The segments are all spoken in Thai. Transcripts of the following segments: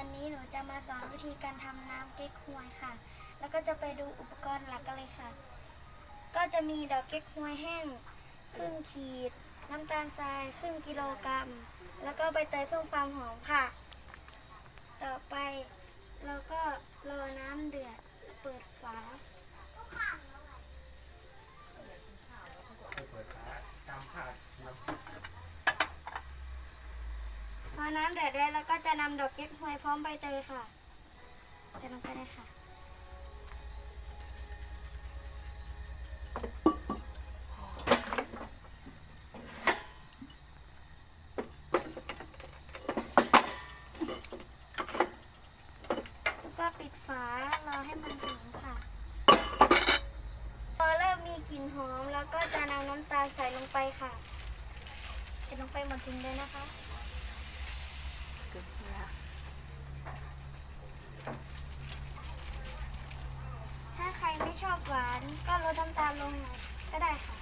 วันนี้หนูจะมาสอนวิธีการทำน้ำเก๊กฮวยค่ะ แล้วก็จะไปดูอุปกรณ์หลักกันเลยค่ะ ก็จะมีดอกเก๊กฮวยแห้งครึ่งขีด น้ำตาลทรายครึ่งกิโลกรัม แล้วก็ใบเตยเพิ่มความหอมค่ะ ต่อไปเราก็รอน้ำเดือด เปิดฝา เปิดฝาตามขาดน พอ น้ำเดือดได้แล้วก็จะนำดอกเก๊กฮวยพร้อมใบเตยค่ะจะลงไปเลยค่ะก็ปิดฝารอให้มันหอมค่ะ พอเริ่มมีกลิ่นหอมแล้วก็จะนำน้ำตาลใส่ลงไปค่ะใส่ลงไปหมดทิ้งเลยนะคะ ถ้าใครไม่ชอบหวานก็ลดน้ำตาลลงหน่อยก็ได้ค่ะ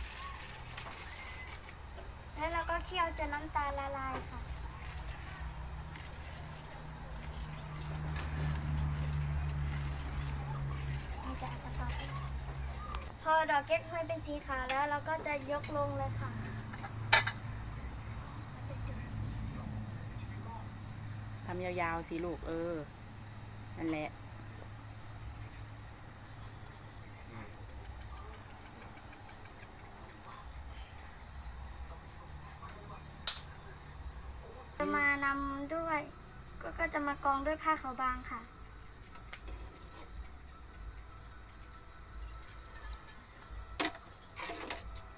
แล้วเราก็เคี่ยวจนน้ำตาลละลายค่ะพอดอกเก็ตห้อยเป็นสีขาวแล้วเราก็จะยกลงเลยค่ะ ทำยาวๆสิลูกเออ นั่นแหละจะมานำด้วย ก็ก็จะมากองด้วยผ้าขาวบางค่ะ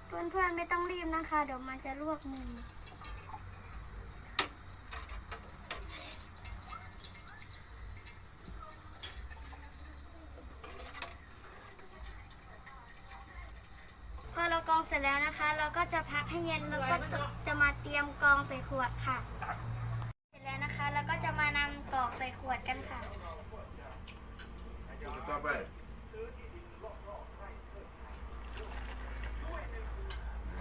เพื่อนๆไม่ต้องรีบนะคะ เดี๋ยวมันจะลวกมือ พอเรา กรองเสร็จแล้วนะคะ เราก็จะพักให้เย็นแล้วก็จะมาเตรียมกรองใส่ขวดค่ะ เสร็จแล้วนะคะเราก็จะมานำกรอกใส่ขวดกันค่ะ ต่อไป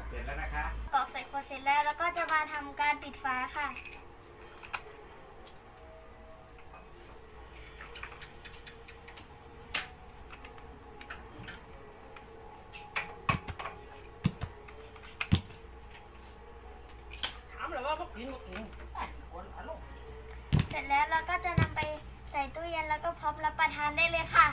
เสร็จแล้วนะคะ กรอกใส่ขวดเสร็จแล้ว แล้วก็จะมาทำการปิดฝาค่ะ เสร็จแล้วเราก็จะนำไปใส่ตู้เย็นแล้วก็พร้อมรับประทานได้เลยค่ะ